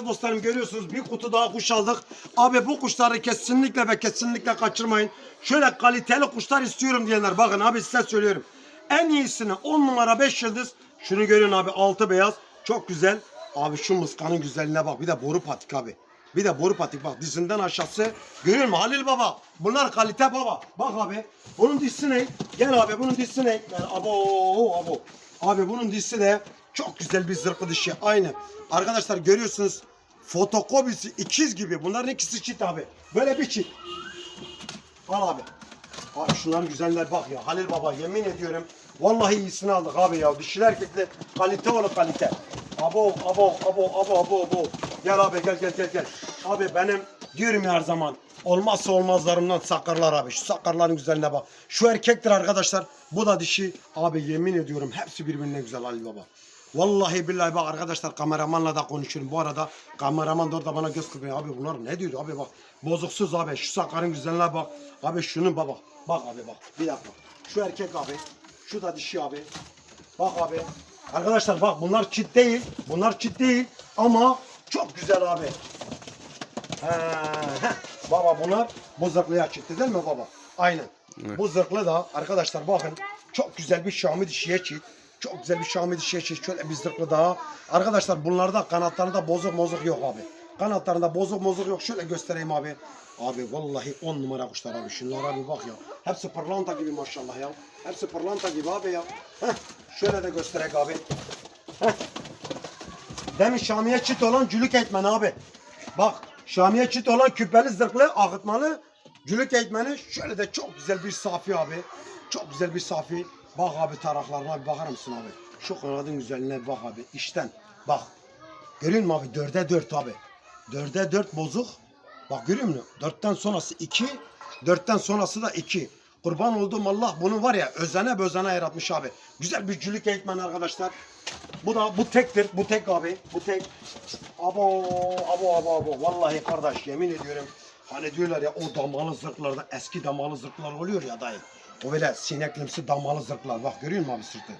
Değerli dostlarım görüyorsunuz bir kutu daha kuş aldık. Abi bu kuşları kesinlikle ve kesinlikle kaçırmayın. Şöyle kaliteli kuşlar istiyorum diyenler bakın abi size söylüyorum. En iyisini 10 numara 5 yıldız. Şunu görün abi altı beyaz. Çok güzel. Abi şu mıskanın güzelliğine bak. Bir de boru patik abi. Bir de boru patik bak dizinden aşağısı. Görüyor musun Halil baba? Bunlar kalite baba. Bak abi. Bunun dişi ne? Gel abi bunun dişi ne? Abo abo. Abi bunun dişi de çok güzel bir zırhlı dişi. Aynı. Arkadaşlar görüyorsunuz. Fotokopisi ikiz gibi. Bunların ikisi çift abi. Böyle bir çift. Al abi. Abi şunların güzeller bak ya. Halil baba yemin ediyorum. Vallahi iyisini aldık abi ya. Dişiler erkekler kalite oğlu kalite. Abo abo abo abo abo abo. Gel abi gel gel gel gel. Abi benim diyorum her zaman. Olmazsa olmazlarımdan sakarlar abi. Şu sakarların güzelliğine bak. Şu erkektir arkadaşlar. Bu da dişi. Abi yemin ediyorum hepsi birbirine güzel Halil baba. Vallahi billahi bak arkadaşlar kameramanla da konuşuyorum. Bu arada kameraman da orada bana göz kırpıyor. Abi bunlar ne diyor abi bak. Bozuksuz abi. Şu sakarın güzelliğine bak. Abi şunun baba. Bak abi bak. Bir dakika. Şu erkek abi. Şu da dişi abi. Bak abi. Arkadaşlar bak bunlar çit değil. Bunlar çit değil. Ama çok güzel abi. He. Baba bunlar bu zırhlıya çıktı değil mi baba? Aynen. Bu zırhlı da arkadaşlar bakın çok güzel bir Şami dişiye çift. Çok güzel bir Şami dişiye çift. Şöyle bir zırhlı daha. Arkadaşlar bunlarda kanatlarında bozuk bozuk yok abi. Kanatlarında bozuk bozuk yok. Şöyle göstereyim abi. Abi vallahi on numara kuşlar abi. Şunlara bir bak ya. Hepsi pırlanta gibi maşallah ya. Hepsi pırlanta gibi abi ya. Heh. Şöyle de göstereyim abi. Heh. Demin Şamiye çit olan cülük eğitmeni abi. Bak Şamiye çit olan küpeli zırhlı akıtmalı cülük eğitmeni şöyle de çok güzel bir safi abi. Çok güzel bir safi. Bak abi taraklarına bir bakar mısın abi? Şu kanadın güzelliğine bak abi. İşten bak. Görüyor musun abi? Dörde dört abi. Dörde dört bozuk. Bak görüyor musun? Dörtten sonrası iki. Dörtten sonrası da iki. Kurban olduğum Allah bunu var ya özene bözene yaratmış abi. Güzel bir cülük eğitmeni arkadaşlar. Bu da bu tektir. Bu tek abi. Bu tek. Abo abo abo abo. Vallahi kardeş yemin ediyorum. Hani diyorlar ya o damalı zırhlarda eski damalı zırhlar oluyor ya dayı. O böyle sineklimsi damalı zırhlar. Bak görüyor musun abi sırtı?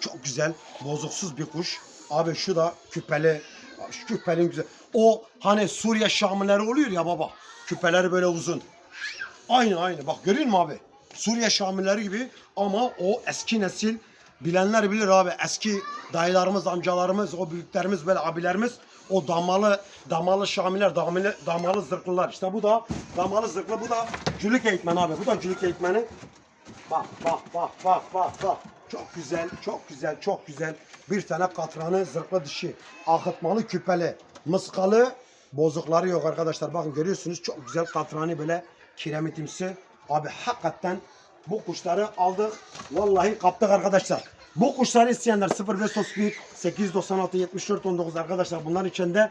Çok güzel. Bozuksuz bir kuş. Abi şu da küpeli. Şu küpelin güzel. O hani Suriye Şamileri oluyor ya baba. Küpeleri böyle uzun. Aynı aynı. Bak görüyor musun abi? Suriye Şamilleri gibi ama o eski nesil bilenler bilir abi. Eski dayılarımız, amcalarımız, o büyüklerimiz böyle abilerimiz o damalı damalı Şamiler, damalı, damalı zırhlılar. İşte bu da damalı zırhlı, bu da cülük eğitmeni abi. Bu da cülük eğitmeni. Bak bak bak bak bak bak. Çok güzel, çok güzel, çok güzel. Bir tane katranı zırhlı dişi. Akıtmalı küpeli. Mıskalı. Bozukları yok arkadaşlar. Bakın görüyorsunuz çok güzel katranı böyle kiremitimsi. Abi hakikaten bu kuşları aldık. Vallahi kaptık arkadaşlar. Bu kuşları isteyenler 0531 896 74 19 arkadaşlar bunların içinde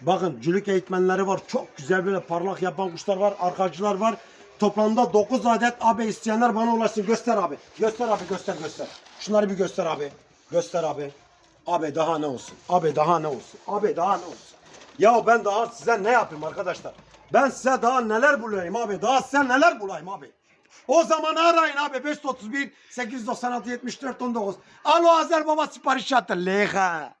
bakın cülük eğitmenleri var. Çok güzel böyle parlak yapan kuşlar var. Arkacılar var. Toplamda 9 adet abi isteyenler bana ulaşsın. Göster abi. Göster abi göster göster. Şunları bir göster abi. Göster abi. Abi daha ne olsun? Abi daha ne olsun? Abi daha ne olsun? Ya ben daha size ne yapayım arkadaşlar? Ben size daha neler bulayım abi? Daha size neler bulayım abi? O zaman arayın abi 531 896 74 19. Alo Azer Baba sipariş attı. Leha.